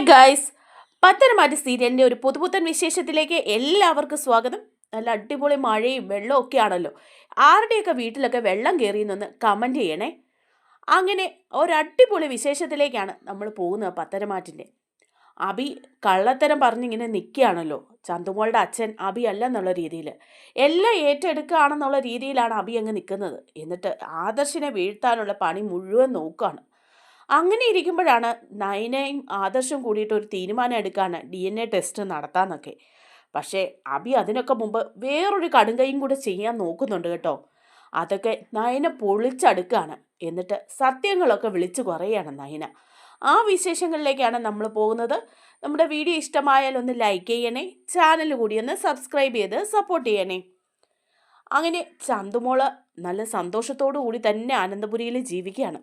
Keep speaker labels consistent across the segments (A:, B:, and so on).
A: Hi guys പത്തനമാറ്റ സീരിയലിന്റെ ഒരു പുതുപുത്തൻ വിശേഷത്തിലേക്ക് എല്ലാവർക്കും സ്വാഗതം. നല്ല അടിപൊളി മഴയും വെള്ളവും ഒക്കെ ആണല്ലോ. ആരുടെയൊക്കെ വീട്ടിലൊക്കെ വെള്ളം കയറിയെന്നൊന്ന് കമന്റ് ചെയ്യണേ. അങ്ങനെ ഒരടിപൊളി വിശേഷത്തിലേക്കാണ് നമ്മൾ പോകുന്നത് പത്തനമാറ്റിന്റെ അബി കള്ളത്തരം പറഞ്ഞിങ്ങനെ നിൽക്കുകയാണല്ലോ ചന്തുമോളുടെ അച്ഛൻ അബി അല്ല എന്നുള്ള രീതിയിൽ എല്ലാം ഏറ്റെടുക്കുകയാണെന്നുള്ള രീതിയിലാണ് അബി അങ്ങ് നിൽക്കുന്നത് എന്നിട്ട് ആദർശിനെ വീഴ്ത്താനുള്ള പണി മുഴുവൻ നോക്കുകയാണ്. അങ്ങനെ ഇരിക്കുമ്പോഴാണ് നയനയും ആദർശം കൂടിയിട്ട് ഒരു തീരുമാനം എടുക്കാണ് ഡി എൻ എ ടെസ്റ്റ് നടത്താമെന്നൊക്കെ പക്ഷേ അബി അതിനൊക്കെ മുമ്പ് വേറൊരു കടുങ്കയും കൂടെ ചെയ്യാൻ നോക്കുന്നുണ്ട് കേട്ടോ. അതൊക്കെ നയന പൊളിച്ചടുക്കാണ്. എന്നിട്ട് സത്യങ്ങളൊക്കെ വിളിച്ചു കുറയാണ് നയന. ആ വിശേഷങ്ങളിലേക്കാണ് നമ്മൾ പോകുന്നത്. നമ്മുടെ വീഡിയോ ഇഷ്ടമായാൽ ഒന്ന് ലൈക്ക് ചെയ്യണേ ചാനൽ കൂടി ഒന്ന് സബ്സ്ക്രൈബ് ചെയ്ത് സപ്പോർട്ട് ചെയ്യണേ. അങ്ങനെ ചന്തുമോൾ നല്ല സന്തോഷത്തോടു കൂടി തന്നെ ആനന്ദപുരിയിൽ ജീവിക്കുകയാണ്.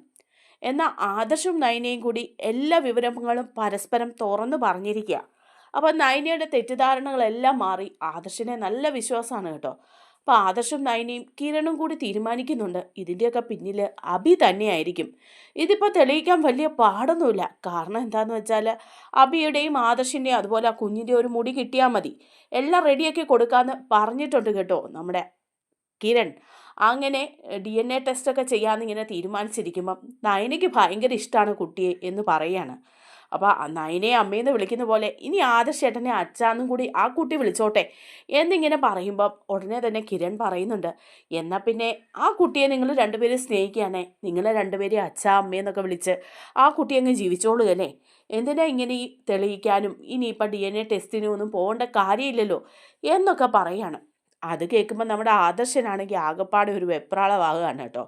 A: എന്നാൽ ആദർശവും നയനയും കൂടി എല്ലാ വിവരങ്ങളും പരസ്പരം തുറന്നു പറഞ്ഞിരിക്കുക അപ്പോൾ നയനയുടെ തെറ്റിദ്ധാരണകളെല്ലാം മാറി ആദർശിനെ നല്ല വിശ്വാസമാണ് കേട്ടോ. അപ്പോൾ ആദർശം നയനയും കിരണും കൂടി തീരുമാനിക്കുന്നുണ്ട്. ഇതിന്റെയൊക്കെ പിന്നിൽ അഭി തന്നെയായിരിക്കും. ഇതിപ്പോൾ തെളിയിക്കാൻ വലിയ പാടൊന്നുമില്ല. കാരണം എന്താണെന്ന് വെച്ചാൽ അഭിയുടെയും ആദർശിന്റെയും അതുപോലെ ആ കുഞ്ഞിന്റെ ഒരു മുടി കിട്ടിയാൽ മതി. എല്ലാം റെഡിയാക്കി കൊടുക്കാമെന്ന് പറഞ്ഞിട്ടുണ്ട് കേട്ടോ നമ്മുടെ കിരൺ. അങ്ങനെ ഡി എൻ എ ടെസ്റ്റൊക്കെ ചെയ്യാമെന്ന് ഇങ്ങനെ തീരുമാനിച്ചിരിക്കുമ്പം നയനയ്ക്ക് ഭയങ്കര ഇഷ്ടമാണ് കുട്ടിയെ എന്ന് പറയാണ്. അപ്പോൾ നയനെ അമ്മയെന്ന് വിളിക്കുന്ന പോലെ ഇനി ആദർശേട്ടനെ അച്ഛാന്നും കൂടി ആ കുട്ടി വിളിച്ചോട്ടെ എന്നിങ്ങനെ പറയുമ്പോൾ ഉടനെ തന്നെ കിരൺ പറയുന്നുണ്ട് എന്നാൽ പിന്നെ ആ കുട്ടിയെ നിങ്ങൾ രണ്ടുപേരും സ്നേഹിക്കുകയാണേ നിങ്ങളെ രണ്ടുപേരെയും അച്ഛ അമ്മയെന്നൊക്കെ വിളിച്ച് ആ കുട്ടി അങ്ങ് ജീവിച്ചോളുകയല്ലേ എന്തിനാ ഇങ്ങനെ ഈ തെളിയിക്കാനും ഇനിയിപ്പോൾ ഡി എൻ എ ടെസ്റ്റിനും ഒന്നും പോകേണ്ട കാര്യമില്ലല്ലോ എന്നൊക്കെ പറയാണ്. അത് കേൾക്കുമ്പോൾ നമ്മുടെ ആദർശനാണെങ്കിൽ ആകപ്പാടെ ഒരു വെപ്രാളമാകുകയാണ് കേട്ടോ.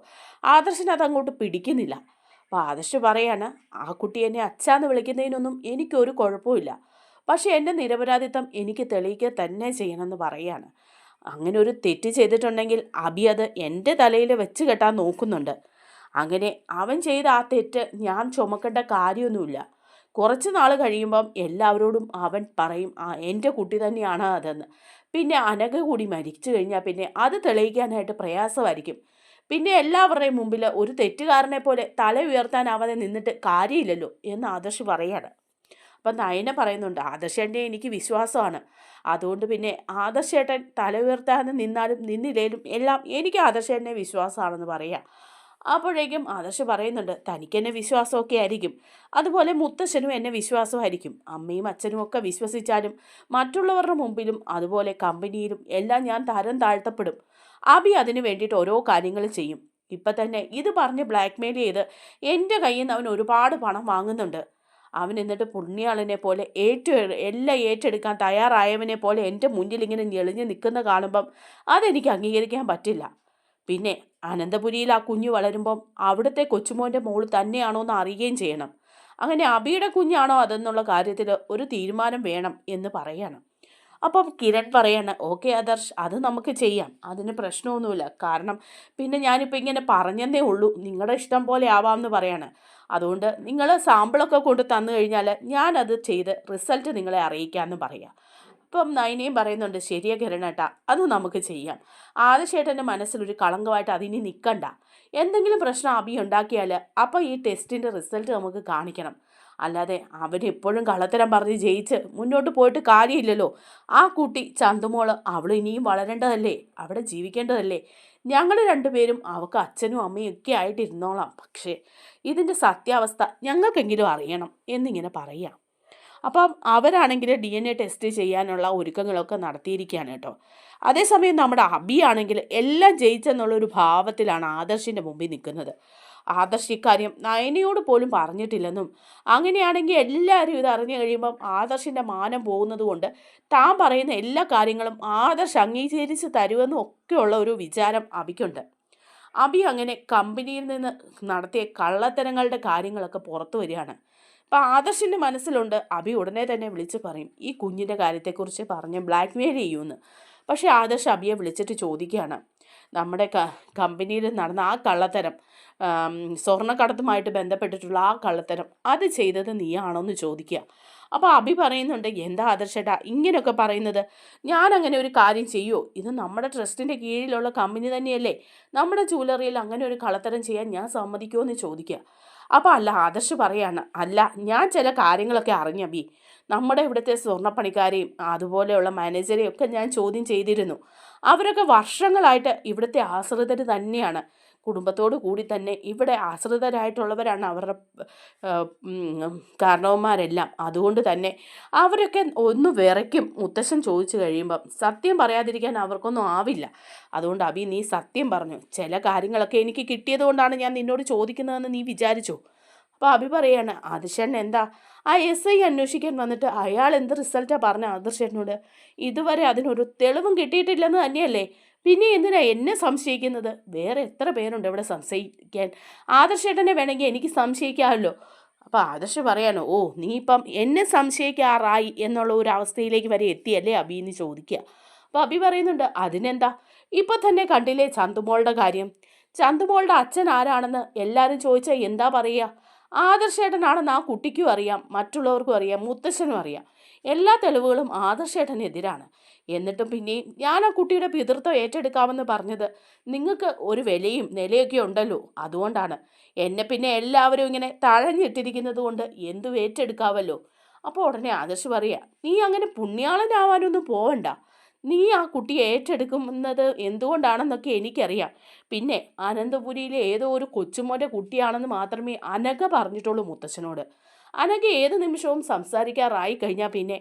A: ആദർശൻ അത് അങ്ങോട്ട് പിടിക്കുന്നില്ല. അപ്പോൾ ആദർശ് പറയാണ് ആ കുട്ടി എന്നെ അച്ഛാന്ന് വിളിക്കുന്നതിനൊന്നും എനിക്കൊരു കുഴപ്പമില്ല പക്ഷേ എന്റെ നിരപരാധിത്വം എനിക്ക് തെളിയിക്കുക തന്നെ ചെയ്യണമെന്ന് പറയാണ്. അങ്ങനെ ഒരു തെറ്റ് ചെയ്തിട്ടുണ്ടെങ്കിൽ അബി അത് എന്റെ തലയിൽ വെച്ച് കെട്ടാൻ നോക്കുന്നുണ്ട്. അങ്ങനെ അവൻ ചെയ്ത ആ തെറ്റ് ഞാൻ ചുമക്കേണ്ട കാര്യമൊന്നുമില്ല. കുറച്ച് നാൾ കഴിയുമ്പം എല്ലാവരോടും അവൻ പറയും ആ എന്റെ കുട്ടി തന്നെയാണ് അതെന്ന്. പിന്നെ അനഘ കൂടി മരിച്ചു കഴിഞ്ഞാൽ പിന്നെ അത് തെളിയിക്കാനായിട്ട് പ്രയാസമായിരിക്കും. പിന്നെ എല്ലാവരുടെയും മുമ്പിൽ ഒരു തെറ്റുകാരനെ പോലെ തല ഉയർത്താനാവാതെ നിന്നിട്ട് കാര്യമില്ലല്ലോ എന്ന് ആദർശ് പറയാണ്. അപ്പം നയന പറയുന്നുണ്ട് ആദർശേട്ടനെ എനിക്ക് വിശ്വാസമാണ്. അതുകൊണ്ട് പിന്നെ ആദർശേട്ടൻ തല ഉയർത്താതെ നിന്നാലും നിന്നില്ലേലും എല്ലാം എനിക്ക് ആദർശേട്ടനെ വിശ്വാസമാണെന്ന് പറയാം. അപ്പോഴേക്കും ആദർശ് പറയുന്നുണ്ട് തനിക്ക് എന്നെ വിശ്വാസമൊക്കെ ആയിരിക്കും. അതുപോലെ മുത്തശ്ശനും എന്നെ വിശ്വാസമായിരിക്കും. അമ്മയും അച്ഛനും ഒക്കെ വിശ്വസിച്ചാലും മറ്റുള്ളവരുടെ മുമ്പിലും അതുപോലെ കമ്പനിയിലും എല്ലാം ഞാൻ തരം താഴ്ത്തപ്പെടും. അബി അതിന് വേണ്ടിയിട്ട് ഓരോ കാര്യങ്ങൾ ചെയ്യും. ഇപ്പം തന്നെ ഇത് പറഞ്ഞ് ബ്ലാക്ക്മെയിൽ ചെയ്ത് എന്റെ കയ്യിൽ നിന്ന് അവൻ ഒരുപാട് പണം വാങ്ങുന്നുണ്ട്. അവൻ എന്നിട്ട് പുണ്യാളിനെ പോലെ ഏറ്റു എല്ലാം ഏറ്റെടുക്കാൻ തയ്യാറായവനെ പോലെ എന്റെ മുന്നിൽ ഇങ്ങനെ ഞെളിഞ്ഞ് നിൽക്കുന്ന കാണുമ്പം അതെനിക്ക് അംഗീകരിക്കാൻ പറ്റില്ല. പിന്നെ അനന്തപുരിയിൽ ആ കുഞ്ഞ് വളരുമ്പം അവിടുത്തെ കൊച്ചുമോന്റെ മോൾ തന്നെയാണോ എന്ന് അറിയുകയും ചെയ്യണം. അങ്ങനെ അബിയുടെ കുഞ്ഞാണോ അതെന്നുള്ള കാര്യത്തിൽ ഒരു തീരുമാനം വേണം എന്ന് പറയണം. അപ്പം കിരൺ പറയാണ് ഓക്കെ ആദർശ് അത് നമുക്ക് ചെയ്യാം. അതിന് പ്രശ്നമൊന്നുമില്ല. കാരണം പിന്നെ ഞാനിപ്പോൾ ഇങ്ങനെ പറഞ്ഞതേ ഉള്ളൂ. നിങ്ങളുടെ ഇഷ്ടം പോലെ ആവാമെന്ന് പറയാണ്. അതുകൊണ്ട് നിങ്ങൾ സാമ്പിളൊക്കെ കൊണ്ട് തന്നു കഴിഞ്ഞാൽ ഞാനത് ചെയ്ത് റിസൾട്ട് നിങ്ങളെ അറിയിക്കാമെന്ന് പറയാം. ഇപ്പം നയനയും പറയുന്നുണ്ട് ശരിയാ കിരണേട്ടാ അത് നമുക്ക് ചെയ്യാം. ആദശേട്ടന്റെ മനസ്സിലൊരു കളങ്കമായിട്ട് അതിനി നിൽക്കണ്ട എന്തെങ്കിലും പ്രശ്നം അബി ഉണ്ടാക്കിയാൽ അപ്പോൾ ഈ ടെസ്റ്റിന്റെ റിസൾട്ട് നമുക്ക് കാണിക്കണം. അല്ലാതെ അവരെപ്പോഴും കള്ളത്തരം പറഞ്ഞ് ജയിച്ച് മുന്നോട്ട് പോയിട്ട് കാര്യമില്ലല്ലോ. ആ കുട്ടി ചന്തുമോൾ അവൾ ഇനിയും വളരേണ്ടതല്ലേ? അവിടെ ജീവിക്കേണ്ടതല്ലേ? ഞങ്ങൾ രണ്ടുപേരും അവൾക്ക് അച്ഛനും അമ്മയും ഒക്കെ ആയിട്ടിരുന്നോളാം. പക്ഷേ ഇതിന്റെ സത്യാവസ്ഥ ഞങ്ങൾക്കെങ്കിലും അറിയണം എന്നിങ്ങനെ പറയാം. അപ്പം അവരാണെങ്കിൽ ഡി എൻ എ ടെസ്റ്റ് ചെയ്യാനുള്ള ഒരുക്കങ്ങളൊക്കെ നടത്തിയിരിക്കുകയാണ് കേട്ടോ. അതേസമയം നമ്മുടെ അബിയാണെങ്കിൽ എല്ലാം ജയിച്ചെന്നുള്ളൊരു ഭാവത്തിലാണ് ആദർശിന്റെ മുമ്പിൽ നിൽക്കുന്നത്. ആദർശ് ഇക്കാര്യം നയനയോട് പോലും പറഞ്ഞിട്ടില്ലെന്നും അങ്ങനെയാണെങ്കിൽ എല്ലാവരും ഇത് അറിഞ്ഞു കഴിയുമ്പം ആദർശിന്റെ മാനം പോകുന്നത് കൊണ്ട് താൻ പറയുന്ന എല്ലാ കാര്യങ്ങളും ആദർശ് അംഗീകരിച്ച് തരുമെന്നും ഒക്കെയുള്ള ഒരു വിചാരം അബിക്കുണ്ട്. അബി അങ്ങനെ കമ്പനിയിൽ നിന്ന് നടത്തിയ കള്ളത്തരങ്ങളുടെ കാര്യങ്ങളൊക്കെ പുറത്തു വരികയാണ്. അപ്പം ആദർശിന്റെ മനസ്സിലുണ്ട്. അബി ഉടനെ തന്നെ വിളിച്ച് പറയും ഈ കുഞ്ഞിന്റെ കാര്യത്തെക്കുറിച്ച് പറഞ്ഞ് ബ്ലാക്ക് മെയിൽ ചെയ്യുമെന്ന് പക്ഷേ ആദർശ് അബിയെ വിളിച്ചിട്ട് ചോദിക്കുകയാണ് നമ്മുടെ ക കമ്പനിയിൽ നടന്ന ആ കള്ളത്തരം സ്വർണക്കടത്തുമായിട്ട് ബന്ധപ്പെട്ടിട്ടുള്ള ആ കള്ളത്തരം അത് ചെയ്തത് നീയാണോ എന്ന് ചോദിക്കുക. അപ്പോൾ അഭി പറയുന്നുണ്ട് എന്താ ആദർശേട്ടാ ഇങ്ങനെയൊക്കെ പറയുന്നത്? ഞാൻ അങ്ങനെ ഒരു കാര്യം ചെയ്യുമോ ഇത് നമ്മുടെ ട്രസ്റ്റിന്റെ കീഴിലുള്ള കമ്പനി തന്നെയല്ലേ? നമ്മുടെ ജൂലറിയിൽ അങ്ങനെ ഒരു കള്ളത്തരം ചെയ്യാൻ ഞാൻ സമ്മതിക്കുമോ എന്ന് ചോദിക്കുക. അപ്പോൾ അല്ല ആദർശ് പറയാണ് അല്ല ഞാൻ ചില കാര്യങ്ങളൊക്കെ അറിഞ്ഞ ബി നമ്മുടെ ഇവിടുത്തെ സ്വർണപ്പണിക്കാരെയും അതുപോലെയുള്ള മാനേജരെയും ഒക്കെ ഞാൻ ചോദ്യം ചെയ്തിരുന്നു. അവരൊക്കെ വർഷങ്ങളായിട്ട് ഇവിടുത്തെ ആശ്രിതർ തന്നെയാണ്. കുടുംബത്തോടു കൂടി തന്നെ ഇവിടെ ആശ്രിതരായിട്ടുള്ളവരാണ് അവരുടെ കാരണവന്മാരെല്ലാം. അതുകൊണ്ട് തന്നെ അവരൊക്കെ ഒന്ന് വിറയ്ക്കും. മുത്തശ്ശൻ ചോദിച്ചു കഴിയുമ്പം സത്യം പറയാതിരിക്കാൻ അവർക്കൊന്നും ആവില്ല. അതുകൊണ്ട് അഭി നീ സത്യം പറഞ്ഞു. ചില കാര്യങ്ങളൊക്കെ എനിക്ക് കിട്ടിയത് കൊണ്ടാണ് ഞാൻ നിന്നോട് ചോദിക്കുന്നതെന്ന് നീ വിചാരിച്ചോ? അപ്പോൾ അഭി പറയാണ് ആദിശേട്ടൻ എന്താ? ആ എസ് ഐ അന്വേഷിക്കാൻ വന്നിട്ട് അയാൾ എന്ത് റിസൾട്ടാണ് പറഞ്ഞ ആദർശേട്ടനോട്? ഇതുവരെ അതിനൊരു തെളിവും കിട്ടിയിട്ടില്ലെന്ന് തന്നെയല്ലേ? പിന്നെ എന്തിനാ എന്നെ സംശയിക്കുന്നത്? വേറെ എത്ര പേരുണ്ട് ഇവിടെ സംശയിക്കാൻ? ആദർശേട്ടനെ വേണമെങ്കിൽ എനിക്ക് സംശയിക്കാമല്ലോ. അപ്പോൾ ആദർശ് പറയാനോ ഓ നീ ഇപ്പം എന്നെ സംശയിക്കാറായി എന്നുള്ള ഒരു അവസ്ഥയിലേക്ക് വരെ എത്തിയല്ലേ അബി എന്ന് ചോദിക്കുക അപ്പോൾ അബി പറയുന്നുണ്ട് അതിനെന്താ? ഇപ്പം തന്നെ കണ്ടില്ലേ ചന്തുമോളുടെ കാര്യം? ചന്തുമോളുടെ അച്ഛൻ ആരാണെന്ന് എല്ലാവരും ചോദിച്ചാൽ എന്താ പറയുക? ആദർശേട്ടനാണെന്ന് ആ കുട്ടിക്കും അറിയാം മറ്റുള്ളവർക്കും അറിയാം മുത്തശ്ശനും അറിയാം. എല്ലാ തെളിവുകളും ആദർശേട്ടനെതിരാണ്. എന്നിട്ടും പിന്നെയും ഞാൻ ആ കുട്ടിയുടെ പിതൃത്വം ഏറ്റെടുക്കാമെന്ന് പറഞ്ഞത് നിങ്ങൾക്ക് ഒരു വിലയും നിലയൊക്കെ ഉണ്ടല്ലോ. അതുകൊണ്ടാണ്. എന്നെ പിന്നെ എല്ലാവരും ഇങ്ങനെ തഴഞ്ഞിട്ടിരിക്കുന്നത് കൊണ്ട് എന്തും ഏറ്റെടുക്കാവല്ലോ? അപ്പോൾ ഉടനെ ആദർശ് പറയുക നീ അങ്ങനെ പുണ്യാളനാവാനൊന്നും പോവണ്ട. നീ ആ കുട്ടിയെ ഏറ്റെടുക്കുന്നത് എന്തുകൊണ്ടാണെന്നൊക്കെ എനിക്കറിയാം. പിന്നെ അനന്തപുരിയിലെ ഏതോ ഒരു കൊച്ചുമോന്റെ കുട്ടിയാണെന്ന് മാത്രമേ അനഘ പറഞ്ഞിട്ടുള്ളൂ മുത്തച്ഛനോട് അനഘ ഏത് നിമിഷവും സംസാരിക്കാറായി കഴിഞ്ഞാൽ പിന്നെ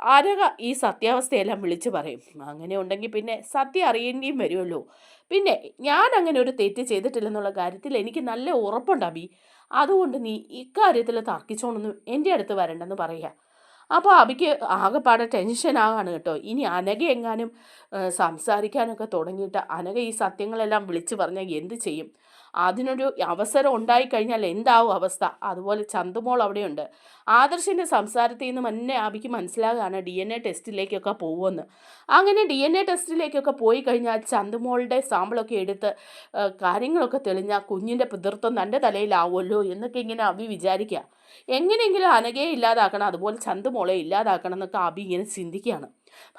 A: അനഘ ഈ സത്യാവസ്ഥയെല്ലാം വിളിച്ചു പറയും. അങ്ങനെ ഉണ്ടെങ്കിൽ പിന്നെ സത്യം അറിയേണ്ടിയും വരുമല്ലോ പിന്നെ ഞാൻ അങ്ങനെ ഒരു തെറ്റ് ചെയ്തിട്ടില്ലെന്നുള്ള കാര്യത്തിൽ എനിക്ക് നല്ല ഉറപ്പുണ്ട് അബി അതുകൊണ്ട് നീ ഇക്കാര്യത്തിൽ തർക്കിച്ചോണൊന്നും എന്റെ അടുത്ത് വരണ്ടെന്ന് പറയുക. അപ്പോൾ അബിക്ക് ആകെപ്പാടെ ടെൻഷനാകാണ് കേട്ടോ. ഇനി അനഘ എങ്ങാനും സംസാരിക്കാനൊക്കെ തുടങ്ങിയിട്ട് അനഘ ഈ സത്യങ്ങളെല്ലാം വിളിച്ചു പറഞ്ഞാൽ എന്ത് ചെയ്യും? അതിനൊരു അവസരം ഉണ്ടായിക്കഴിഞ്ഞാൽ എന്താവും അവസ്ഥ? അതുപോലെ ചന്തുമോൾ അവിടെയുണ്ട്. ആദർശിന്റെ സംസാരത്തിൽ നിന്ന് തന്നെ അബിക്ക് മനസ്സിലാകാണ് ഡി എൻ എ ടെസ്റ്റിലേക്കൊക്കെ പോകുമെന്ന് അങ്ങനെ ഡി എൻ എ ടെസ്റ്റിലേക്കൊക്കെ പോയി കഴിഞ്ഞാൽ ചന്തുമോളുടെ സാമ്പിളൊക്കെ എടുത്ത് കാര്യങ്ങളൊക്കെ തെളിഞ്ഞാൽ കുഞ്ഞിന്റെ പിതൃത്വം തന്റെ തലയിലാവുമല്ലോ എന്നൊക്കെ ഇങ്ങനെ അബി വിചാരിക്കുക. എങ്ങനെയെങ്കിലും അനഘയെ ഇല്ലാതാക്കണം അതുപോലെ ചന്തുമോളെ ഇല്ലാതാക്കണം എന്നൊക്കെ അബി ഇങ്ങനെ ചിന്തിക്കുകയാണ്.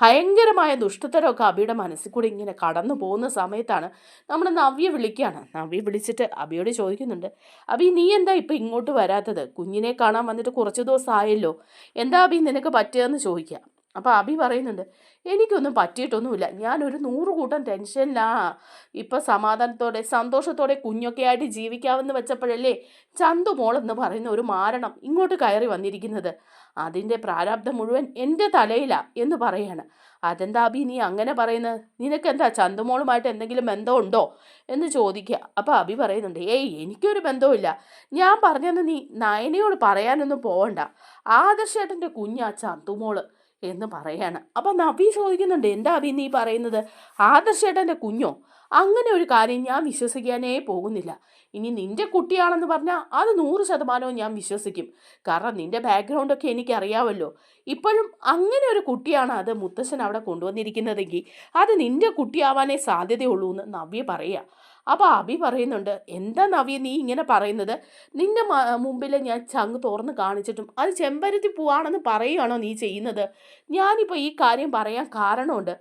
A: ഭയങ്കരമായ ദുഷ്ടത്തരമൊക്കെ അബിയുടെ മനസ്സിൽ കൂടി ഇങ്ങനെ കടന്നു പോകുന്ന സമയത്താണ് നമ്മൾ നവ്യ വിളിക്കുകയാണ്. നവ്യ വിളിച്ചിട്ട് അബിയോട് ചോദിക്കുന്നുണ്ട് അബി നീ എന്താ ഇപ്പം ഇങ്ങോട്ട് വരാത്തത്? കുഞ്ഞിനെ കാണാൻ വന്നിട്ട് കുറച്ച് ദിവസം ആയല്ലോ എന്താ അബി നിനക്ക് പറ്റിയതെന്ന് ചോദിക്കുക. അപ്പോൾ അബി പറയുന്നുണ്ട് എനിക്കൊന്നും പറ്റിയിട്ടൊന്നുമില്ല. ഞാനൊരു നൂറ് കൂട്ടം ടെൻഷനിലാ. ഇപ്പം സമാധാനത്തോടെ സന്തോഷത്തോടെ കുഞ്ഞൊക്കെ ആയിട്ട് ജീവിക്കാമെന്ന് വെച്ചപ്പോഴല്ലേ ചന്തു മോളെന്ന് പറയുന്ന ഒരു മാരണം ഇങ്ങോട്ട് കയറി വന്നിരിക്കുന്നത്. അതിന്റെ പ്രാരാബ്ദം മുഴുവൻ എന്റെ തലയിലാ എന്ന് പറയാണ്. അതെന്താ അബി നീ അങ്ങനെ പറയുന്നത് നിനക്കെന്താ ചന്തുമോളുമായിട്ട് എന്തെങ്കിലും ബന്ധമുണ്ടോ? എന്ന് ചോദിക്കുക. അപ്പോൾ അബി പറയുന്നുണ്ട് ഏയ് എനിക്കൊരു ബന്ധവുമില്ല. ഞാൻ പറഞ്ഞെന്ന് നീ നയനയോട് പറയാനൊന്നും പോവണ്ട. ആദർശേട്ടന്റെ കുഞ്ഞാ ചന്തുമോൾ എന്ന് പറയാണ്. അപ്പം നബി ചോദിക്കുന്നുണ്ട് എന്താ അബി നീ പറയുന്നത്? ആദർശേട്ടന്റെ കുഞ്ഞോ? അങ്ങനെ ഒരു കാര്യം ഞാൻ വിശ്വസിക്കാനേ പോകുന്നില്ല. ഇനി നിന്റെ കുട്ടിയാണെന്ന് പറഞ്ഞാൽ അത് നൂറ് ശതമാനവും ഞാൻ വിശ്വസിക്കും. കാരണം നിന്റെ ബാക്ക്ഗ്രൗണ്ടൊക്കെ എനിക്കറിയാമല്ലോ ഇപ്പോഴും അങ്ങനെ ഒരു കുട്ടിയാണ് അത് മുത്തശ്ശൻ അവിടെ കൊണ്ടുവന്നിരിക്കുന്നതെങ്കിൽ അത് നിന്റെ കുട്ടിയാവാനേ സാധ്യതയുള്ളൂ എന്ന് നവ്യ പറയുക അപ്പോൾ അബി പറയുന്നുണ്ട് എന്താ നവ്യ നീ ഇങ്ങനെ പറയുന്നത്? നിന്റെ മുമ്പിൽ ഞാൻ ചങ്ക് തുറന്ന് കാണിച്ചിട്ടും അത് ചെമ്പരത്തി പോവാണെന്ന് പറയുകയാണോ നീ ചെയ്യുന്നത്? ഞാനിപ്പോൾ ഈ കാര്യം പറയാൻ കാരണമുണ്ട്.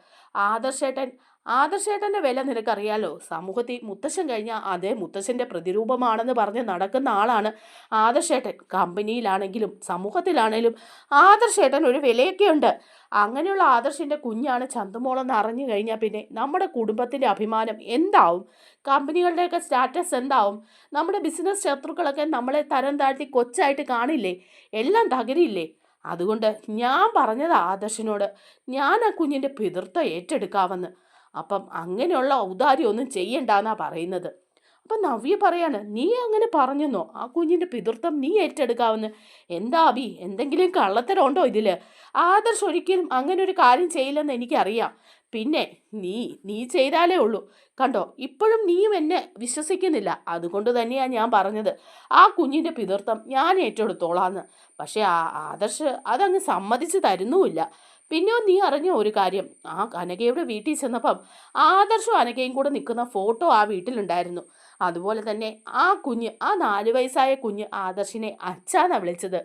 A: ആദർശേട്ടൻ ആദർശേട്ടന്റെ വില നിനക്കറിയാലോ? സമൂഹത്തിൽ മുത്തശ്ശൻ കഴിഞ്ഞാൽ അതേ മുത്തശ്ശന്റെ പ്രതിരൂപമാണെന്ന് പറഞ്ഞ് നടക്കുന്ന ആളാണ് ആദർശേട്ടൻ. കമ്പനിയിലാണെങ്കിലും സമൂഹത്തിലാണെങ്കിലും ആദർശേട്ടൻ ഒരു വിലയൊക്കെ ഉണ്ട്. അങ്ങനെയുള്ള ആദർശിന്റെ കുഞ്ഞാണ് ചന്തുമോളെന്ന് അറിഞ്ഞു കഴിഞ്ഞാൽ പിന്നെ നമ്മുടെ കുടുംബത്തിന്റെ അഭിമാനം എന്താവും? കമ്പനികളുടെയൊക്കെ സ്റ്റാറ്റസ് എന്താവും? നമ്മുടെ ബിസിനസ് ശത്രുക്കളൊക്കെ നമ്മളെ തരം താഴ്ത്തി കൊച്ചായിട്ട് കാണില്ലേ? എല്ലാം തകരില്ലേ? അതുകൊണ്ട് ഞാൻ പറഞ്ഞത് ആദർശിനോട്. ഞാൻ ആ കുഞ്ഞിന്റെ പിതൃത്വം ഏറ്റെടുക്കാമെന്ന്. അപ്പം അങ്ങനെയുള്ള ഔദാര്യമൊന്നും ചെയ്യണ്ടെന്നാണ് പറയുന്നത്. അപ്പം നവ്യ പറയാണ് നീ അങ്ങനെ പറഞ്ഞെന്നോ? ആ കുഞ്ഞിന്റെ പിതൃത്വം നീ ഏറ്റെടുക്കാവുന്ന എന്താ അബി എന്തെങ്കിലും കള്ളത്തരം ഉണ്ടോ ഇതിൽ ആദർശ് ഒരിക്കലും അങ്ങനെ ഒരു കാര്യം ചെയ്യില്ലെന്ന് എനിക്കറിയാം. പിന്നെ നീ നീ ചെയ്താലേ ഉള്ളൂ. കണ്ടോ ഇപ്പോഴും നീയും എന്നെ വിശ്വസിക്കുന്നില്ല. അതുകൊണ്ട് തന്നെയാണ് ഞാൻ പറഞ്ഞത്. ആ കുഞ്ഞിന്റെ പിതൃത്വം ഞാൻ ഏറ്റെടുത്തോളാന്ന്. പക്ഷേ ആ ആദർശ് അതങ്ങ് സമ്മതിച്ച് തരുന്നുമില്ല. പിന്നെയോ നീ അറിഞ്ഞ ഒരു കാര്യം. ആ അനഘയുടെ വീട്ടിൽ ചെന്നപ്പം ആദർശവും അനഘയും കൂടെ നിൽക്കുന്ന ഫോട്ടോ ആ വീട്ടിലുണ്ടായിരുന്നു. അതുപോലെ തന്നെ ആ കുഞ്ഞ് ആ നാല് വയസ്സായ കുഞ്ഞ് ആദർശിനെ അച്ഛാന്നാ വിളിച്ചത്.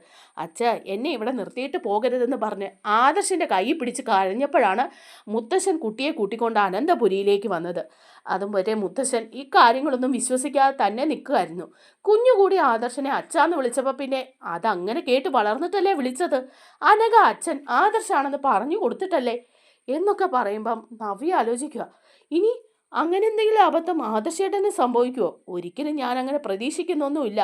A: അച്ഛ എന്നെ ഇവിടെ നിർത്തിയിട്ട് പോകരുതെന്ന് പറഞ്ഞ് ആദർശിന്റെ കൈ പിടിച്ച് കരഞ്ഞപ്പോഴാണ് മുത്തശ്ശൻ കുട്ടിയെ കൂട്ടിക്കൊണ്ട് അനന്തപുരിയിലേക്ക് വന്നത്. അതും വരെ മുത്തശ്ശൻ ഈ കാര്യങ്ങളൊന്നും വിശ്വസിക്കാതെ തന്നെ നിൽക്കുമായിരുന്നു കുഞ്ഞു കൂടി ആദർശനെ അച്ഛാന്ന് വിളിച്ചപ്പോൾ പിന്നെ അതങ്ങനെ കേട്ട് വളർന്നിട്ടല്ലേ വിളിച്ചത്? അനഘ അച്ഛൻ ആദർശാണെന്ന് പറഞ്ഞു കൊടുത്തിട്ടല്ലേ? എന്നൊക്കെ പറയുമ്പം നവ്യ ആലോചിക്കുക ഇനി അങ്ങനെ എന്തെങ്കിലും അബദ്ധം ആദർശേട്ടന് സംഭവിക്കുമോ ഒരിക്കലും ഞാൻ അങ്ങനെ പ്രതീക്ഷിക്കുന്നൊന്നുമില്ല.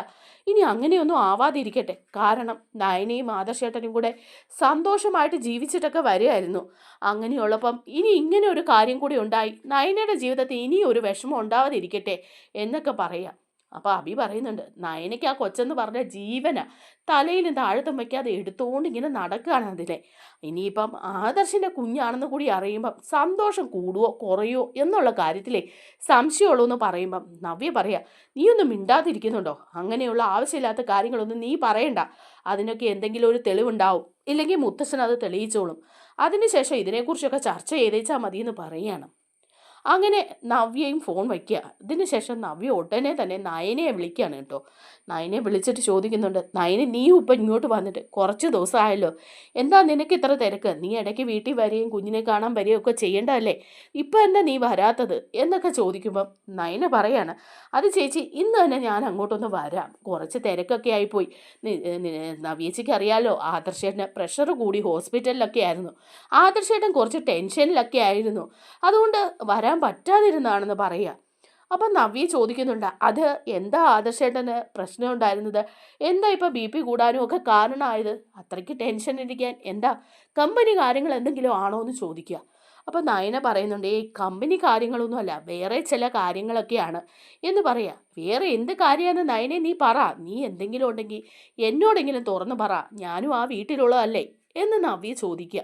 A: ഇനി അങ്ങനെയൊന്നും ആവാതിരിക്കട്ടെ. കാരണം നയനയും ആദർശേട്ടനും കൂടെ സന്തോഷമായിട്ട് ജീവിച്ചിട്ടൊക്കെ വരികയായിരുന്നു. അങ്ങനെയുള്ളപ്പം ഇനി ഇങ്ങനെ ഒരു കാര്യം കൂടി ഉണ്ടായി. നയനയുടെ ജീവിതത്തിൽ ഇനി ഒരു വിഷമം ഉണ്ടാവാതിരിക്കട്ടെ എന്നൊക്കെ പറയാം. അപ്പോൾ അബി പറയുന്നുണ്ട് നയനയ്ക്ക് ആ കൊച്ചെന്ന് പറഞ്ഞ ജീവന. തലയിലും താഴത്തും വയ്ക്കാതെ എടുത്തുകൊണ്ട് ഇങ്ങനെ നടക്കുകയാണ് അതിലെ. ഇനിയിപ്പം ആദർശിന്റെ കുഞ്ഞാണെന്ന് കൂടി അറിയുമ്പം സന്തോഷം കൂടുവോ കുറയോ എന്നുള്ള കാര്യത്തിലേ സംശയമുള്ളൂ എന്ന് പറയുമ്പം നവ്യ പറയാ നീയൊന്നും മിണ്ടാതിരിക്കുന്നുണ്ടോ? അങ്ങനെയുള്ള ആവശ്യമില്ലാത്ത കാര്യങ്ങളൊന്നും നീ പറയണ്ട. അതിനൊക്കെ എന്തെങ്കിലും ഒരു തെളിവുണ്ടാവും. ഇല്ലെങ്കിൽ മുത്തശ്ശൻ അത് തെളിയിച്ചോളും. അതിനുശേഷം ഇതിനെക്കുറിച്ചൊക്കെ ചർച്ച ചെയ്തേച്ചാൽ മതിയെന്ന് പറയുകയാണ്. അങ്ങനെ നവ്യയും ഫോൺ വയ്ക്കുക. ഇതിന് ശേഷം നവ്യ ഉടനെ തന്നെ നയനയെ വിളിക്കുകയാണ് കേട്ടോ. നയനെ വിളിച്ചിട്ട് ചോദിക്കുന്നുണ്ട് നയനെ നീ ഇപ്പം ഇങ്ങോട്ട് വന്നിട്ട് കുറച്ച് ദിവസമായല്ലോ എന്താ നിനക്ക് ഇത്ര തിരക്ക്? നീ ഇടയ്ക്ക് വീട്ടിൽ വരികയും കുഞ്ഞിനെ കാണാൻ വരികയും ഒക്കെ ചെയ്യേണ്ടതല്ലേ? ഇപ്പം എന്താ നീ വരാത്തത്? എന്നൊക്കെ ചോദിക്കുമ്പം നയന പറയാണ് അത് ചേച്ചി ഇന്ന് തന്നെ ഞാൻ അങ്ങോട്ടൊന്ന് വരാം. കുറച്ച് തിരക്കൊക്കെ ആയിപ്പോയി. നവ്യേച്ചിക്ക് അറിയാലോ ആദർശേട്ടന് പ്രഷർ കൂടി ഹോസ്പിറ്റലിലൊക്കെ ആയിരുന്നു. ആദർശേട്ടൻ കുറച്ച് ടെൻഷനിലൊക്കെ ആയിരുന്നു. അതുകൊണ്ട് വരാൻ പറ്റാതിരുന്നാണെന്ന് പറയുക അപ്പം നവ്യ ചോദിക്കുന്നുണ്ട് അത് എന്താ ആദർശേട്ടന് പ്രശ്നം ഉണ്ടായിരുന്നത്? എന്താ ഇപ്പം ബി പി കൂടാനും ഒക്കെ കാരണമായത്? അത്രയ്ക്ക് ടെൻഷൻ ഇരിക്കാൻ എന്താ? കമ്പനി കാര്യങ്ങൾ എന്തെങ്കിലും ആണോ എന്ന് ചോദിക്കുക. അപ്പം നയന പറയുന്നുണ്ട് ഈ കമ്പനി കാര്യങ്ങളൊന്നും അല്ല വേറെ ചില കാര്യങ്ങളൊക്കെയാണ്. എന്ന് പറയാ വേറെ എന്ത് കാര്യമാണ് നയനെ നീ പറ നീ എന്തെങ്കിലും ഉണ്ടെങ്കിൽ എന്നോടെങ്കിലും തുറന്നു പറ ഞാനും ആ വീട്ടിലുള്ളതല്ലേ? എന്ന് നവ്യ ചോദിക്കുക.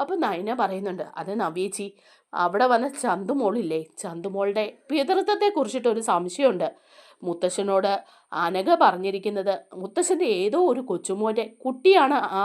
A: അപ്പം നയന പറയുന്നുണ്ട് അത് നവ്യേച്ചി അവിടെ വന്ന ചന്തുമോളില്ലേ? ചന്തുമോളുടെ പിതൃത്വത്തെ കുറിച്ചിട്ടൊരു സംശയമുണ്ട്. മുത്തശ്ശനോട് അനഘ പറഞ്ഞിരിക്കുന്നത് മുത്തശ്ശന്റെ ഏതോ ഒരു കൊച്ചുമോന്റെ കുട്ടിയാണ് ആ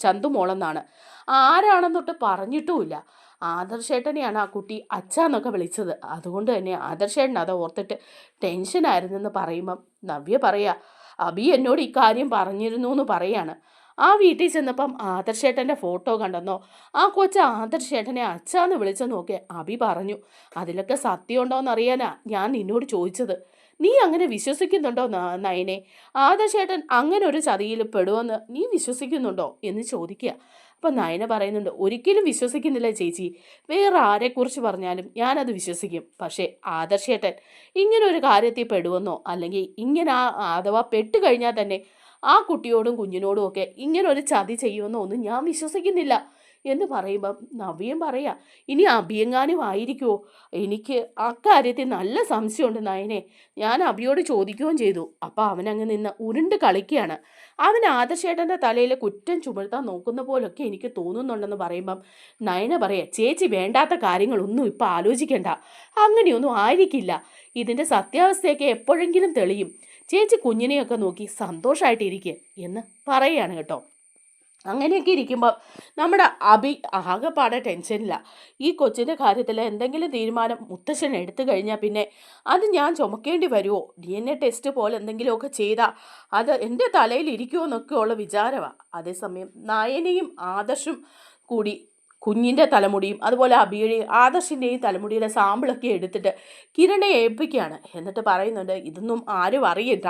A: ചന്തുമോളെന്നാണ്. ആരാണെന്നൊട്ട് പറഞ്ഞിട്ടുമില്ല. ആദർശേട്ടനെയാണ് ആ കുട്ടി അച്ഛന്നൊക്കെ വിളിച്ചത്. അതുകൊണ്ട് തന്നെ ആദർശേട്ടൻ അത് ഓർത്തിട്ട് ടെൻഷനായിരുന്നെന്ന് പറയുമ്പം നവ്യ പറയാ അബി എന്നോട് ഇക്കാര്യം പറഞ്ഞിരുന്നു എന്ന് പറയാണ്. ആ വീട്ടിൽ ചെന്നപ്പം ആദർശേട്ടന്റെ ഫോട്ടോ കണ്ടെന്നോ? ആ കൊച്ച ആദർശേട്ടനെ അച്ഛാന്ന് വിളിച്ചു നോക്കി അബി പറഞ്ഞു അതിലൊക്കെ സത്യമുണ്ടോ എന്നറിയാനാ ഞാൻ നിന്നോട് ചോദിച്ചത്. നീ അങ്ങനെ വിശ്വസിക്കുന്നുണ്ടോ നയനെ? ആദർശേട്ടൻ അങ്ങനെ ഒരു ചതിയിൽ പെടുമെന്ന് നീ വിശ്വസിക്കുന്നുണ്ടോ? എന്ന് ചോദിക്കുക. അപ്പം നയന പറയുന്നുണ്ട് ഒരിക്കലും വിശ്വസിക്കുന്നില്ല ചേച്ചി. വേറെ ആരെക്കുറിച്ച് പറഞ്ഞാലും ഞാനത് വിശ്വസിക്കും. പക്ഷേ ആദർശേട്ടൻ ഇങ്ങനെ ഒരു കാര്യത്തിൽ പെടുമെന്നോ അല്ലെങ്കിൽ ഇങ്ങനെ അഥവാ പെട്ട് കഴിഞ്ഞാൽ തന്നെ ആ കുട്ടിയോടും കുഞ്ഞിനോടും ഒക്കെ ഇങ്ങനെ ഒരു ചതി ചെയ്യുമെന്നോ ഒന്നും ഞാൻ വിശ്വസിക്കുന്നില്ല എന്ന് പറയുമ്പം നവ്യം പറയാ ഇനി അഭിയങ്ങാനും ആയിരിക്കുമോ എനിക്ക് അക്കാര്യത്തിൽ നല്ല സംശയമുണ്ട് നയനെ. ഞാൻ അഭിയോട് ചോദിക്കുകയും ചെയ്തു. അപ്പം അവനങ്ങ് നിന്ന് ഉരുണ്ട് കളിക്കുകയാണ്. അവൻ ആദർശേട്ടന്റെ തലയിൽ കുറ്റം ചുമർത്താൻ നോക്കുന്ന പോലൊക്കെ എനിക്ക് തോന്നുന്നുണ്ടെന്ന് പറയുമ്പം നയന പറയാ ചേച്ചി വേണ്ടാത്ത കാര്യങ്ങളൊന്നും ഇപ്പം ആലോചിക്കണ്ട. അങ്ങനെയൊന്നും ആയിരിക്കില്ല. ഇതിന്റെ സത്യാവസ്ഥയൊക്കെ എപ്പോഴെങ്കിലും തെളിയും. ചേച്ചി കുഞ്ഞിനെയൊക്കെ നോക്കി സന്തോഷമായിട്ടിരിക്കുക എന്ന് പറയുകയാണ് കേട്ടോ. അങ്ങനെയൊക്കെ ഇരിക്കുമ്പോൾ നമ്മുടെ അഭി ആകെപ്പാടെ ടെൻഷനില്ല ഈ കൊച്ചിന്റെ കാര്യത്തിൽ എന്തെങ്കിലും തീരുമാനം മുത്തശ്ശൻ എടുത്തു കഴിഞ്ഞാൽ പിന്നെ അത് ഞാൻ ചുമക്കേണ്ടി വരുമോ ഡി എൻ എ ടെസ്റ്റ് പോലെ എന്തെങ്കിലുമൊക്കെ ചെയ്താൽ അത് എന്റെ തലയിൽ ഇരിക്കുമോ എന്നൊക്കെ ഉള്ള വിചാരമാണ് അതേസമയം നയനയും ആദർശും കൂടി കുഞ്ഞിന്റെ തലമുടിയും അതുപോലെ അബിയുടെയും ആദർശിന്റെയും തലമുടിയുടെ സാമ്പിളൊക്കെ എടുത്തിട്ട് കിരണെ ഏൽപ്പിക്കുകയാണ്. എന്നിട്ട് പറയുന്നുണ്ട് ഇതൊന്നും ആരും അറിയണ്ട.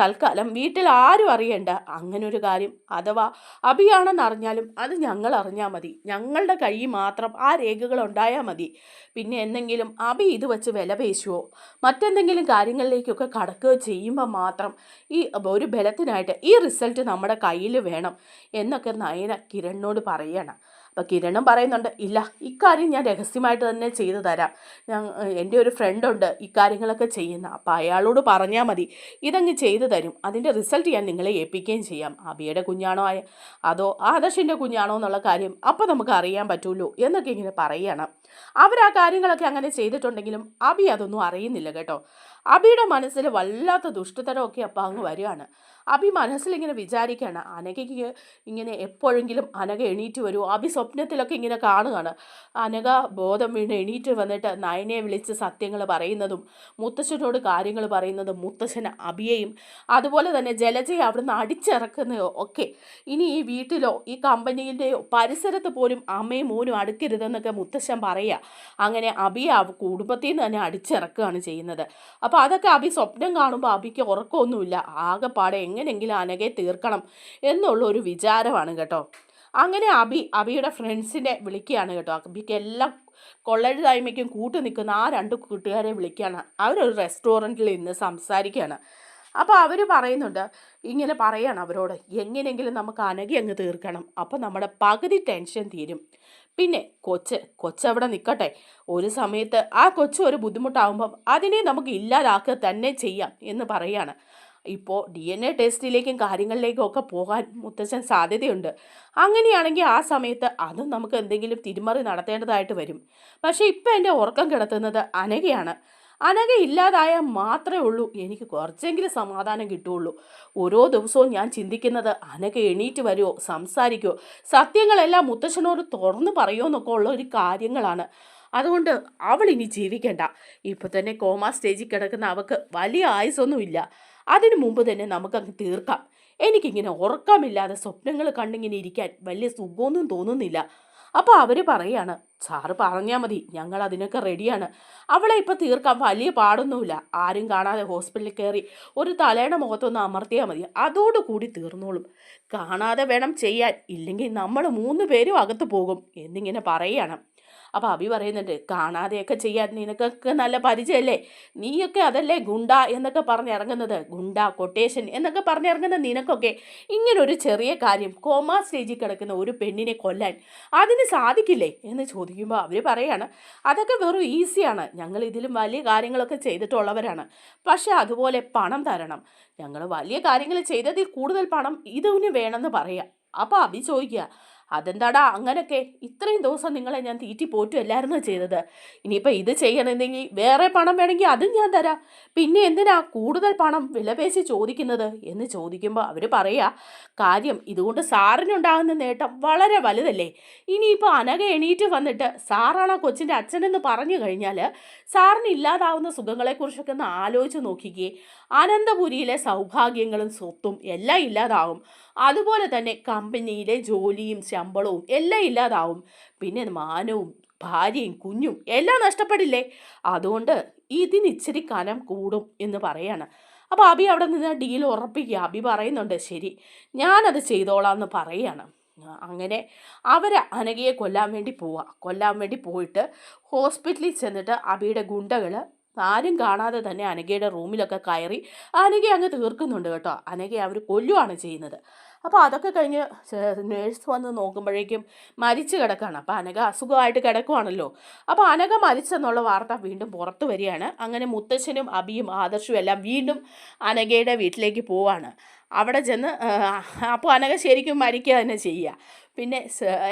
A: തൽക്കാലം വീട്ടിൽ ആരും അറിയണ്ട. അങ്ങനൊരു കാര്യം. അഥവാ അബിയാണെന്ന് അറിഞ്ഞാലും അത് ഞങ്ങൾ അറിഞ്ഞാൽ മതി. ഞങ്ങളുടെ കയ്യിൽ മാത്രം ആ രേഖകൾ ഉണ്ടായാൽ മതി. പിന്നെ എന്തെങ്കിലും അബി ഇത് വെച്ച് വില പേശുവോ? മറ്റെന്തെങ്കിലും കാര്യങ്ങളിലേക്കൊക്കെ കടക്കുകയോ ചെയ്യുമ്പോൾ മാത്രം ഈ ഒരു ബലത്തിനായിട്ട് ഈ റിസൾട്ട് നമ്മുടെ കയ്യിൽ വേണം എന്നൊക്കെ നയന കിരണിനോട് പറയണം. അപ്പോൾ കിരണും പറയുന്നുണ്ട് ഇല്ല ഇക്കാര്യം ഞാൻ രഹസ്യമായിട്ട് തന്നെ ചെയ്തു തരാം. ഞാൻ എന്റെ ഒരു ഫ്രണ്ടുണ്ട് ഇക്കാര്യങ്ങളൊക്കെ ചെയ്യുന്ന. അപ്പോൾ അയാളോട് പറഞ്ഞാൽ മതി. ഇതങ്ങ് ചെയ്തു തരും. അതിന്റെ റിസൾട്ട് ഞാൻ നിങ്ങളെ ഏൽപ്പിക്കുകയും ചെയ്യാം. അബിയുടെ കുഞ്ഞാണോ ആയ അതോ ആദർശിന്റെ കുഞ്ഞാണോ എന്നുള്ള കാര്യം അപ്പോൾ നമുക്ക് അറിയാൻ പറ്റുമല്ലോ എന്നൊക്കെ ഇങ്ങനെ പറയണം. അവർ ആ കാര്യങ്ങളൊക്കെ അങ്ങനെ ചെയ്തിട്ടുണ്ടെങ്കിലും അബി അതൊന്നും അറിയുന്നില്ല കേട്ടോ. അബിയുടെ മനസ്സിൽ വല്ലാത്ത ദുഷ്ടതരമൊക്കെ അപ്പം അങ്ങ് വരികയാണ്. അബി മനസ്സിലിങ്ങനെ വിചാരിക്കുകയാണ് അനകയ്ക്ക് ഇങ്ങനെ എപ്പോഴെങ്കിലും അനക എണീറ്റ് വരുമോ അഭി സ്വപ്നത്തിലൊക്കെ ഇങ്ങനെ കാണുകയാണ്. അനക ബോധം വീണ് എണീറ്റ് വന്നിട്ട് നയനെ വിളിച്ച് സത്യങ്ങൾ പറയുന്നതും മുത്തശ്ശനോട് കാര്യങ്ങൾ പറയുന്നതും മുത്തശ്ശൻ അബിയെയും അതുപോലെ തന്നെ ജലജയെ അവിടുന്ന് അടിച്ചിറക്കുന്നതോ ഒക്കെ. ഇനി ഈ വീട്ടിലോ ഈ കമ്പനിയിലെയോ പരിസരത്ത് പോലും അമ്മയും മോനും അടുക്കരുതെന്നൊക്കെ മുത്തശ്ശൻ പറയുക അങ്ങനെ അബിയെ ആ കുടുംബത്തിൽ നിന്ന് തന്നെ അടിച്ചിറക്കുകയാണ് ചെയ്യുന്നത്. അപ്പോൾ അതൊക്കെ അഭി സ്വപ്നം കാണുമ്പോൾ അബിക്ക് ഉറക്കമൊന്നുമില്ല. ആകെപ്പാടെ എങ്ങനെയെങ്കിലും അനഘയെ തീർക്കണം എന്നുള്ള ഒരു വിചാരമാണ് കേട്ടോ. അങ്ങനെ അബി അബിയുടെ ഫ്രണ്ട്സിനെ വിളിക്കുകയാണ് കേട്ടോ. അബിക്ക് എല്ലാം കൊള്ളരുതായ്മയ്ക്കും കൂട്ടു നിൽക്കുന്ന ആ രണ്ട് കൂട്ടുകാരെ വിളിക്കുകയാണ്. അവരൊരു റെസ്റ്റോറന്റിൽ ഇന്ന് സംസാരിക്കുകയാണ്. അപ്പോൾ അവർ പറയുന്നുണ്ട് ഇങ്ങനെ പറയാണ് അവരോട് എങ്ങനെയെങ്കിലും നമുക്ക് അനകി അങ്ങ് തീർക്കണം. അപ്പോൾ നമ്മുടെ പകുതി ടെൻഷൻ തീരും. പിന്നെ കൊച്ച് കൊച്ചവിടെ നിൽക്കട്ടെ ഒരു സമയത്ത് ആ കൊച്ചു ഒരു ബുദ്ധിമുട്ടാകുമ്പം അതിനെ നമുക്ക് ഇല്ലാതാക്കുക തന്നെ ചെയ്യാം എന്ന് പറയാണ്. ഇപ്പോൾ ഡി എൻ എ ടെസ്റ്റിലേക്കും കാര്യങ്ങളിലേക്കും ഒക്കെ പോകാൻ മുത്തച്ഛൻ സാധ്യതയുണ്ട്. അങ്ങനെയാണെങ്കിൽ ആ സമയത്ത് അതും നമുക്ക് എന്തെങ്കിലും തിരിമറി നടത്തേണ്ടതായിട്ട് വരും. പക്ഷേ ഇപ്പം എന്റെ ഉറക്കം കിടത്തുന്നത് അനഘയാണ്. അനഘ ഇല്ലാതായാൽ മാത്രമേ ഉള്ളൂ. എനിക്ക് കുറച്ചെങ്കിലും സമാധാനം കിട്ടുകയുള്ളൂ. ഓരോ ദിവസവും ഞാൻ ചിന്തിക്കുന്നത് അനഘ എണീറ്റ് വരുമോ സംസാരിക്കുമോ സത്യങ്ങളെല്ലാം മുത്തശ്ശനോട് തുറന്നു പറയുമോ എന്നൊക്കെ ഉള്ള ഒരു കാര്യങ്ങളാണ്. അതുകൊണ്ട് അവൾ ഇനി ജീവിക്കണ്ട. ഇപ്പം തന്നെ കോമ സ്റ്റേജിൽ കിടക്കുന്ന അവൾക്ക് വലിയ ആയുസൊന്നുമില്ല അതിനു മുമ്പ് തന്നെ നമുക്കങ്ങ് തീർക്കാം. എനിക്കിങ്ങനെ ഉറക്കമില്ലാതെ സ്വപ്നങ്ങൾ കണ്ടിങ്ങനെ ഇരിക്കാൻ വലിയ സുഖമൊന്നും തോന്നുന്നില്ല. അപ്പോൾ അവർ പറയാണ് സാറ് പറഞ്ഞാൽ മതി ഞങ്ങൾ അതിനൊക്കെ റെഡിയാണ്. അവളെ ഇപ്പോൾ തീർക്കാൻ വലിയ പാടൊന്നുമില്ല. ആരും കാണാതെ ഹോസ്പിറ്റലിൽ കയറി ഒരു തലയുടെ മുഖത്തൊന്ന് അമർത്തിയാൽ മതി. അതോടുകൂടി തീർന്നോളും. കാണാതെ വേണം ചെയ്യാൻ. ഇല്ലെങ്കിൽ നമ്മൾ മൂന്ന് പേരും അകത്ത് പോകും എന്നിങ്ങനെ പറയുകയാണ് അപ്പോൾ അഭി പറയുന്നുണ്ട് കാണാതെയൊക്കെ ചെയ്യാൻ നിനക്കൊക്കെ നല്ല പരിചയമല്ലേ നീയൊക്കെ അതല്ലേ ഗുണ്ട എന്നൊക്കെ പറഞ്ഞിറങ്ങുന്നത്. ഗുണ്ട കൊട്ടേഷൻ എന്നൊക്കെ പറഞ്ഞിറങ്ങുന്ന നിനക്കൊക്കെ. ഇങ്ങനൊരു ചെറിയ കാര്യം കോമ സ്റ്റേജിൽ കിടക്കുന്ന ഒരു പെണ്ണിനെ കൊല്ലാൻ അതിന് സാധിക്കില്ലേ? എന്ന് ചോദിക്കുമ്പോൾ അവർ പറയാണ് അതൊക്കെ വെറും ഈസിയാണ്. ഞങ്ങൾ ഇതിലും വലിയ കാര്യങ്ങളൊക്കെ ചെയ്തിട്ടുള്ളവരാണ്. പക്ഷേ അതുപോലെ പണം തരണം. ഞങ്ങൾ വലിയ കാര്യങ്ങൾ ചെയ്തതിൽ കൂടുതൽ പണം ഇതിന് വേണമെന്ന് പറയാം. അപ്പോൾ അഭി ചോദിക്കുക അതെന്താടാ അങ്ങനൊക്കെ? ഇത്രയും ദിവസം നിങ്ങളെ ഞാൻ തീറ്റി പോറ്റുമല്ലായിരുന്നു ചെയ്തത്? ഇനിയിപ്പോൾ ഇത് ചെയ്യണമെന്നെങ്കിൽ വേറെ പണം വേണമെങ്കിൽ അതും ഞാൻ തരാം. പിന്നെ എന്തിനാ കൂടുതൽ പണം വിലപേശി ചോദിക്കുന്നത്? എന്ന് ചോദിക്കുമ്പോൾ അവർ പറയാ കാര്യം ഇതുകൊണ്ട് സാറിനുണ്ടാകുന്ന നേട്ടം വളരെ വലുതല്ലേ? ഇനിയിപ്പോൾ അനഘ എണീറ്റ് വന്നിട്ട് സാറാണ് ആ കൊച്ചിന്റെ അച്ഛനെന്ന് പറഞ്ഞു കഴിഞ്ഞാൽ സാറിന് ഇല്ലാതാവുന്ന സുഖങ്ങളെക്കുറിച്ചൊക്കെ ഒന്ന് ആലോചിച്ച് നോക്കിക്കേ. അനന്തപുരിയിലെ സൗഭാഗ്യങ്ങളും സ്വത്തും എല്ലാം ഇല്ലാതാവും. അതുപോലെ തന്നെ കമ്പനിയിലെ ജോലിയും ശമ്പളവും എല്ലാം ഇല്ലാതാവും. പിന്നെ മാനവും ഭാര്യയും കുഞ്ഞും എല്ലാം നഷ്ടപ്പെടില്ലേ? അതുകൊണ്ട് ഇതിന് ഇച്ചിരി കനം കൂടും എന്ന് പറയാണ്. അപ്പോൾ അബി അവിടെ നിന്ന് ഡീൽ ഉറപ്പിക്കുക. അബി പറയുന്നുണ്ട് ശരി ഞാനത് ചെയ്തോളാം എന്ന് പറയാണ്. അങ്ങനെ അവർ അനഘയെ കൊല്ലാൻ വേണ്ടി പോവുക കൊല്ലാൻ വേണ്ടി പോയിട്ട് ഹോസ്പിറ്റലിൽ ചെന്നിട്ട് അബിയുടെ ഗുണ്ടകൾ ആരും കാണാതെ തന്നെ അനഘയുടെ റൂമിലൊക്കെ കയറി അനഘയെ അങ്ങ് തീർക്കുന്നുണ്ട് കേട്ടോ. അനഘയെ അവർ കൊല്ലുവാണ് ചെയ്യുന്നത്. അപ്പോൾ അതൊക്കെ കഴിഞ്ഞ് നേഴ്സ് വന്ന് നോക്കുമ്പോഴേക്കും മരിച്ചു കിടക്കുകയാണ് അപ്പോൾ അനഘ അസുഖമായിട്ട് കിടക്കുവാണല്ലോ. അപ്പോൾ അനഘ മരിച്ചെന്നുള്ള വാർത്ത വീണ്ടും പുറത്തു വരികയാണ്. അങ്ങനെ മുത്തശ്ശനും അബിയും ആദർശും എല്ലാം വീണ്ടും അനഘയുടെ വീട്ടിലേക്ക് പോവാണ്. അവിടെ ചെന്ന് അപ്പോൾ അനഘ ശരിക്കും മരിക്കുക തന്നെ ചെയ്യുക പിന്നെ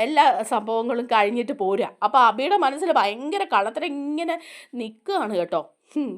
A: എല്ലാ സംഭവങ്ങളും കഴിഞ്ഞിട്ട് പോരുക അപ്പോൾ അബിയുടെ മനസ്സിൽ ഭയങ്കര കളത്തിൽ ഇങ്ങനെ നിൽക്കുകയാണ് കേട്ടോ.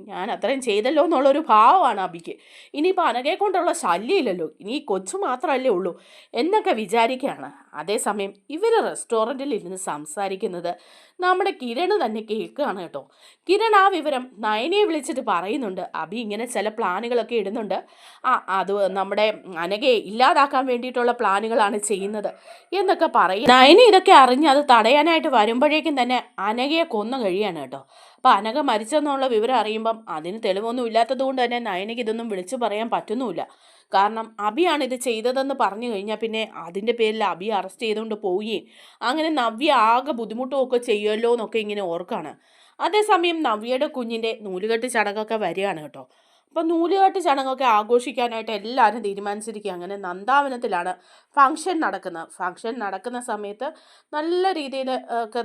A: ഞാൻ അത്രയും ചെയ്തല്ലോ എന്നുള്ളൊരു ഭാവമാണ് അബിക്ക്. ഇനിയിപ്പോൾ അനകയെ കൊണ്ടുള്ള ശല്യമില്ലല്ലോ. ഇനി കൊച്ചു മാത്രമല്ലേ ഉള്ളൂ. എന്നൊക്കെ വിചാരിക്കുകയാണ്. അതേസമയം ഇവർ റെസ്റ്റോറന്റിൽ ഇരുന്ന് സംസാരിക്കുന്നത് നമ്മുടെ കിരൺ തന്നെ കേൾക്കുകയാണ് കേട്ടോ. കിരൺ ആ വിവരം നയനയെ വിളിച്ചിട്ട് പറയുന്നുണ്ട്. അബി ഇങ്ങനെ ചില പ്ലാനുകളൊക്കെ ഇടുന്നുണ്ട്. ആ അത് നമ്മുടെ അനകയെ ഇല്ലാതാക്കാൻ വേണ്ടിയിട്ടുള്ള പ്ലാനുകളാണ് ചെയ്യുന്നത് എന്നൊക്കെ പറയും നയന ഇതൊക്കെ അറിഞ്ഞ് അത് തടയാനായിട്ട് വരുമ്പോഴേക്കും തന്നെ അനകയെ കൊന്നു കഴിയാണ് കേട്ടോ. അപ്പോൾ അനക മരിച്ചെന്നുള്ള വിവരം അറിയുമ്പം അതിന് തെളിവൊന്നും ഇല്ലാത്തത് കൊണ്ട് തന്നെ നയനയ്ക്ക് ഇതൊന്നും വിളിച്ചു പറയാൻ പറ്റുന്നുമില്ല. കാരണം അബിയാണ് ഇത് ചെയ്തതെന്ന് പറഞ്ഞു കഴിഞ്ഞാൽ പിന്നെ അതിന്റെ പേരിൽ അബി അറസ്റ്റ് ചെയ്തുകൊണ്ട് പോവുകയും അങ്ങനെ നവ്യ ആകെ ബുദ്ധിമുട്ടും ഒക്കെ ചെയ്യുമല്ലോ എന്നൊക്കെ ഇങ്ങനെ ഓർക്കാണ്. അതേസമയം നവ്യയുടെ കുഞ്ഞിന്റെ നൂലുകെട്ട് ചടങ്ങൊക്കെ വരികയാണ് കേട്ടോ. അപ്പോൾ നൂലുകെട്ട് ചടങ്ങൊക്കെ ആഘോഷിക്കാനായിട്ട് എല്ലാവരും തീരുമാനിച്ചിരിക്കുക അങ്ങനെ നന്ദാവനത്തിലാണ് ഫങ്ഷൻ നടക്കുന്നത്. ഫങ്ഷൻ നടക്കുന്ന സമയത്ത് നല്ല രീതിയിൽ ഒക്കെ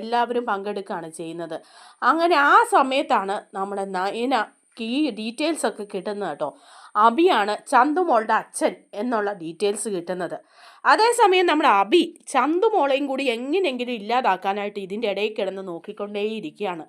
A: എല്ലാവരും പങ്കെടുക്കുകയാണ് ചെയ്യുന്നത്. അങ്ങനെ ആ സമയത്താണ് നമ്മുടെ നയന ഈ ഡീറ്റെയിൽസ് ഒക്കെ കിട്ടുന്നത് കേട്ടോ. അബിയാണ് ചന്തുമോളുടെ അച്ഛൻ എന്നുള്ള ഡീറ്റെയിൽസ് കിട്ടുന്നത്. അതേസമയം നമ്മുടെ അബി ചന്തുമോളെയും കൂടി എങ്ങനെയെങ്കിലും ഇല്ലാതാക്കാനായിട്ട് ഇതിന്റെ ഇടയിൽ കിടന്ന് നോക്കിക്കൊണ്ടേയിരിക്കുകയാണ്.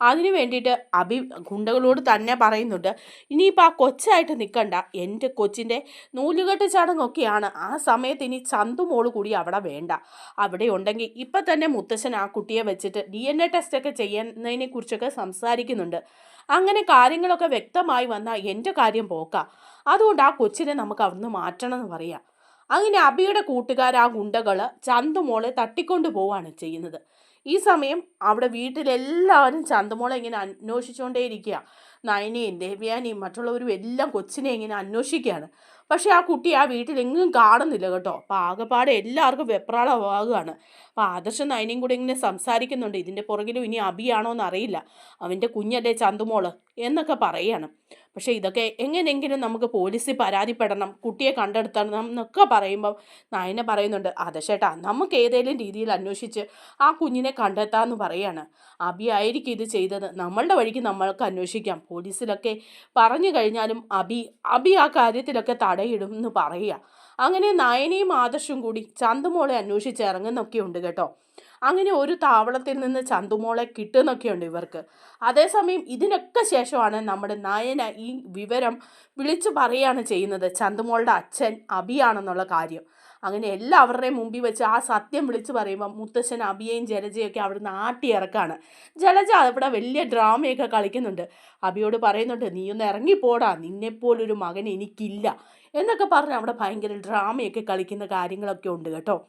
A: അതിനു വേണ്ടിയിട്ട് അഭി ഗുണ്ടകളോട് തന്നെ പറയുന്നുണ്ട് ഇനിയിപ്പോൾ ആ കൊച്ചായിട്ട് നിൽക്കണ്ട എന്റെ കൊച്ചിന്റെ നൂലുകെട്ട് ചടങ്ങൊക്കെയാണ്. ആ സമയത്ത് ഇനി ചന്തുമോൾ കൂടി അവിടെ വേണ്ട. അവിടെ ഉണ്ടെങ്കിൽ ഇപ്പം തന്നെ മുത്തശ്ശൻ ആ കുട്ടിയെ വെച്ചിട്ട് ഡി എൻ എ ടെസ്റ്റൊക്കെ ചെയ്യുന്നതിനെ കുറിച്ചൊക്കെ സംസാരിക്കുന്നുണ്ട്. അങ്ങനെ കാര്യങ്ങളൊക്കെ വ്യക്തമായി വന്നാൽ എന്റെ കാര്യം പോക്കാം. അതുകൊണ്ട് ആ കൊച്ചിനെ നമുക്ക് അവിടുന്ന് മാറ്റണം എന്ന് പറയാം. അങ്ങനെ അബിയുടെ കൂട്ടുകാർ ആ ഗുണ്ടകൾ ചന്തുമോളെ തട്ടിക്കൊണ്ടു പോവാണ് ചെയ്യുന്നത്. ഈ സമയം അവിടെ വീട്ടിലെല്ലാവരും ചന്തുമോളെ ഇങ്ങനെ അന്വേഷിച്ചുകൊണ്ടേയിരിക്കുക നയനയും ദേവ്യാനിയും മറ്റുള്ളവരും എല്ലാം കൊച്ചിനെ ഇങ്ങനെ അന്വേഷിക്കുകയാണ് പക്ഷേ ആ കുട്ടി ആ വീട്ടിലെങ്ങും കാണുന്നില്ല കേട്ടോ. അപ്പോൾ ആകെപ്പാടെ എല്ലാവർക്കും വെപ്രാളമാകുകയാണ്. അപ്പോൾ ആദർശ നയനയും കൂടെ ഇങ്ങനെ സംസാരിക്കുന്നുണ്ട്. ഇതിന്റെ പുറകിലും ഇനി അബിയാണോ എന്നറിയില്ല അവന്റെ കുഞ്ഞല്ലേ ചന്തുമോൾ? എന്നൊക്കെ പറയാണ്. പക്ഷേ ഇതൊക്കെ എങ്ങനെയെങ്കിലും നമുക്ക് പോലീസിൽ പരാതിപ്പെടണം കുട്ടിയെ കണ്ടെടുത്തണം എന്നൊക്കെ പറയുമ്പം നായനെ പറയുന്നുണ്ട് അതെ ചേട്ടാ നമുക്ക് ഏതെങ്കിലും രീതിയിൽ അന്വേഷിച്ച് ആ കുഞ്ഞിനെ കണ്ടെത്താമെന്ന് പറയാണ്. അബി ആയിരിക്കും ഇത് ചെയ്തത്. നമ്മളുടെ വഴിക്ക് നമ്മൾക്ക് അന്വേഷിക്കാം. പോലീസിലൊക്കെ പറഞ്ഞു കഴിഞ്ഞാലും അബി അബി ആ കാര്യത്തിലൊക്കെ തടയിടും എന്ന് പറയുക. അങ്ങനെ നയനയും ആദർശും കൂടി ചന്തമോളെ അന്വേഷിച്ച് ഇറങ്ങുന്നൊക്കെ ഉണ്ട് കേട്ടോ. അങ്ങനെ ഒരു താവളത്തിൽ നിന്ന് ചന്തുമോളെ കിട്ടുന്നൊക്കെയുണ്ട് ഇവർക്ക്. അതേസമയം ഇതിനൊക്കെ ശേഷമാണ് നമ്മുടെ നയന ഈ വിവരം വിളിച്ചു പറയുകയാണ് ചെയ്യുന്നത്. ചന്തുമോളുടെ അച്ഛൻ അബിയാണെന്നുള്ള കാര്യം. അങ്ങനെ എല്ലാവരുടെയും മുമ്പിൽ വെച്ച് ആ സത്യം വിളിച്ചു പറയുമ്പോൾ മുത്തശ്ശൻ അബിയെയും ജലജയൊക്കെ അവിടുന്ന് ആട്ടി ഇറക്കാണ് ജലജ അവിടെ വലിയ ഡ്രാമയൊക്കെ കളിക്കുന്നുണ്ട്. അബിയോട് പറയുന്നുണ്ട് നീ ഒന്ന് ഇറങ്ങിപ്പോടാ. നിന്നെപ്പോലൊരു മകൻ എനിക്കില്ല. എന്നൊക്കെ പറഞ്ഞ് അവിടെ ഭയങ്കര ഡ്രാമയൊക്കെ കളിക്കുന്ന കാര്യങ്ങളൊക്കെ ഉണ്ട് കേട്ടോ.